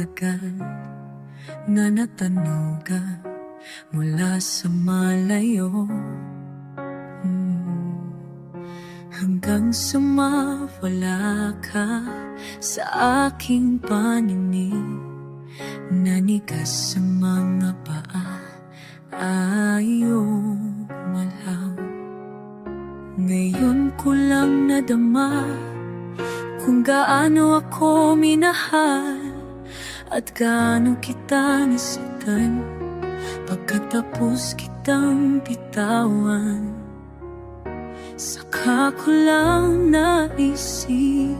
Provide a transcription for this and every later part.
katagal na natanugan mula sa malayo. Hmm. Hanggang sumawala ka sa aking paningin Nanigas sa mga paa Ayaw malam Ngayon ko lang nadama Kung gaano ako minahal At gaano kita nasaktan Pagkatapos kitang bitawan? Saka ko lang naisipan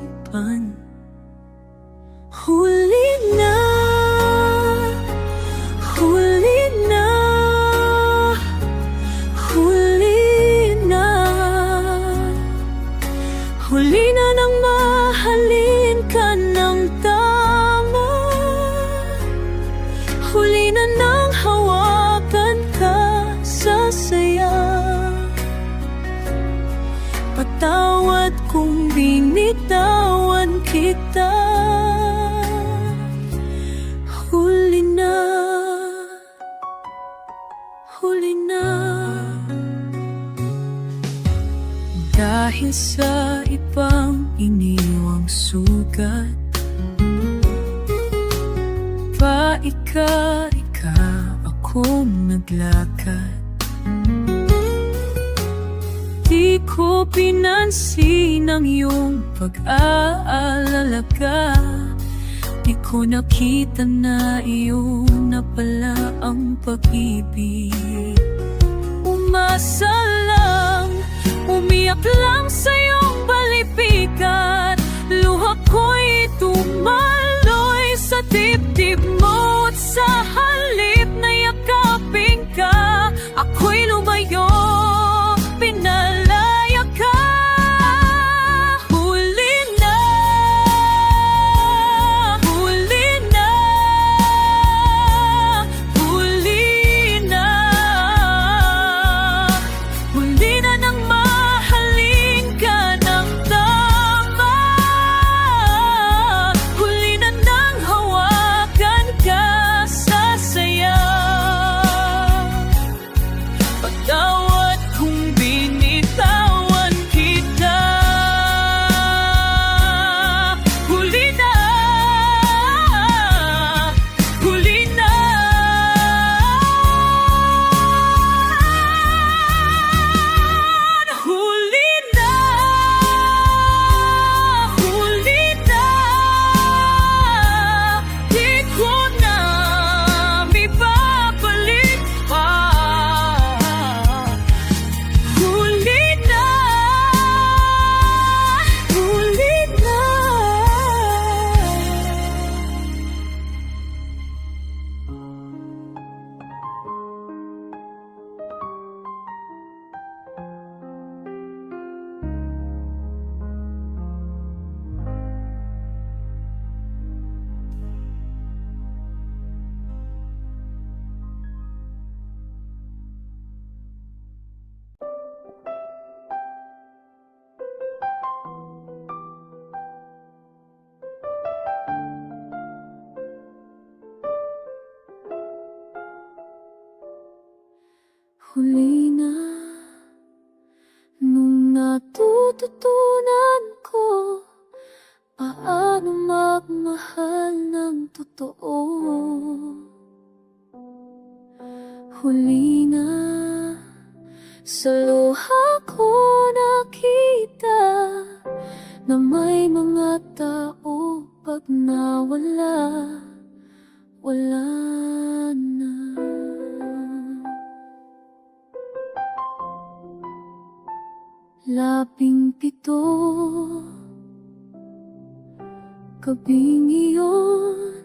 Sa ibang iniwang sugat. Paika-ika akong naglakad. Di ko pinansin ang iyong pag-aalala ka. Di ko nakita na iyong napala ang pag-ibig. Umasa lang, umiyak lang sa balipikan Luha ko'y tumaloy sa dibdib mo At sa halip na yakapin ka. Ako'y lumayo, Huli na Nung natututunan ko Paano magmahal ng totoo? Huli na Sa luha ko nakita Na may mga tao Pag nawala Wala Labing pito Gabing iyon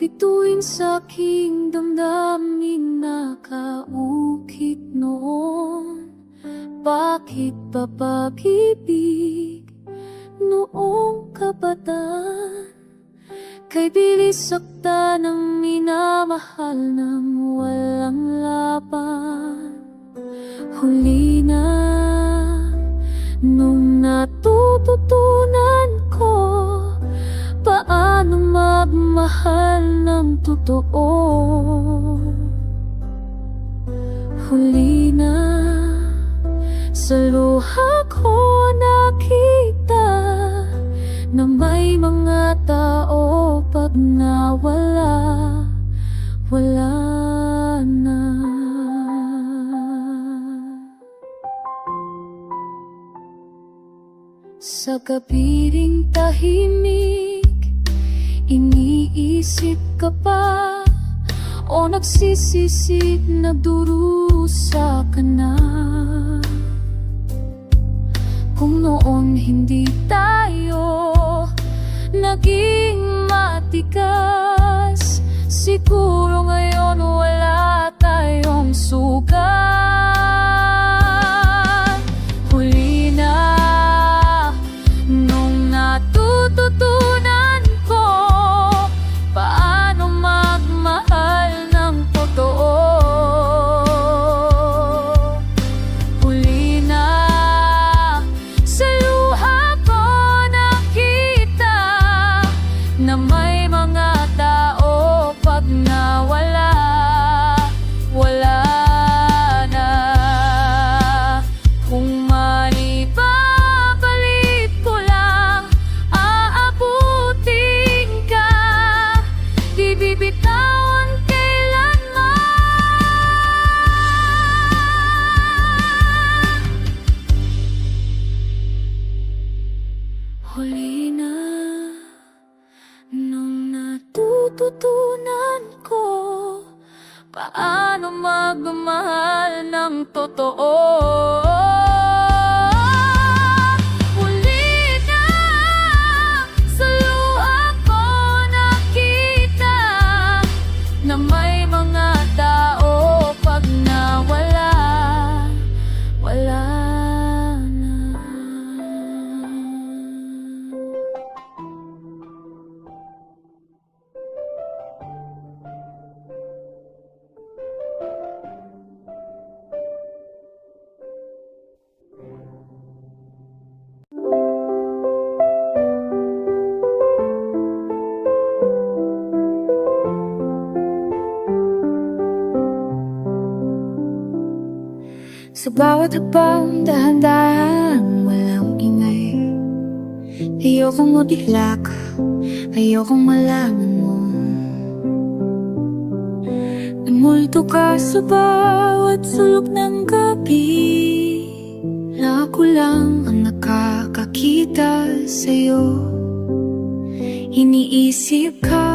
Bituin sa aking damdamin Nakaukit noon. Bakit ba pag-ibig Noong kabataan? Kay bilis sakta ng minamahal Nang walang laban. Huli na magmahal ng totoo. Huli na Sa luha ko nakita Na may mga tao pag nawala. Wala na. Sa kapiring tahimik Iniisip ka pa O nagsisisi Nagdurusa ka na? Kung noon hindi tayo Naging Sa bawat hakbang dahan-dahan walang ingay. Ayokong madiglak, ayokong malaman mo. Namulto ka sa bawat sulok ng gabi. Na ako lang ang nakakakita sa'yo. Iniisip ka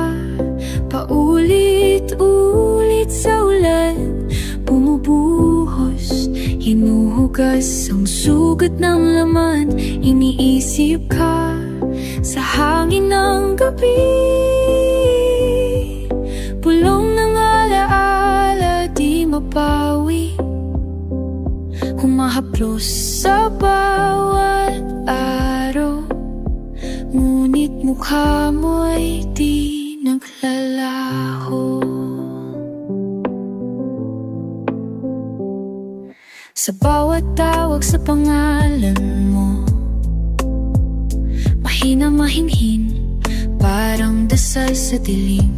hinuhugas ang sugat ng laman Iniisip ka sa hangin ng gabi. Pulong ng alaala di mapawi Humahaplos sa bawat araw. Ngunit mukha mo'y di naglalaho Sa bawat tawag sa pangalan mo Mahina mahinhin Parang dasal sa dilim.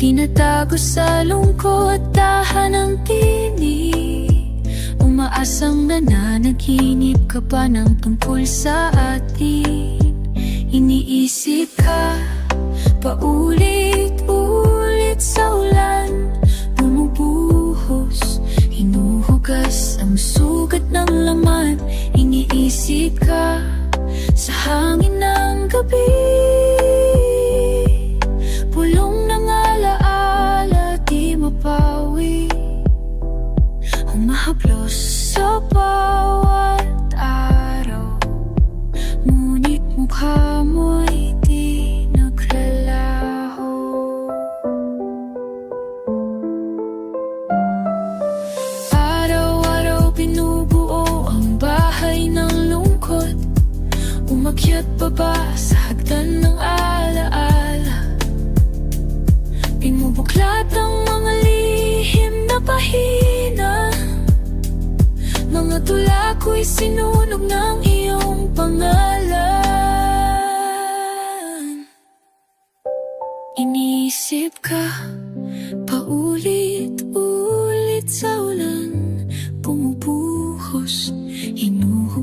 Tinatago sa lungkot Dahan ng tinig. Umaasang nananaginip ka pa ng tungkol sa atin. Iniisip ka Paulit-ulit Iniisip ka Sa hangin ng gabi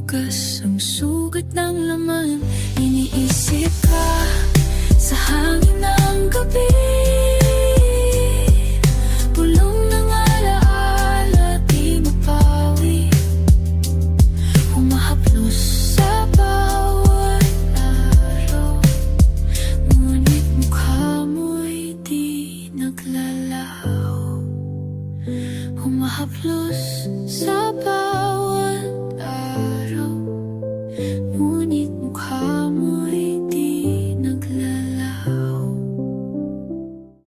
Hinuhugas ang sugat ng laman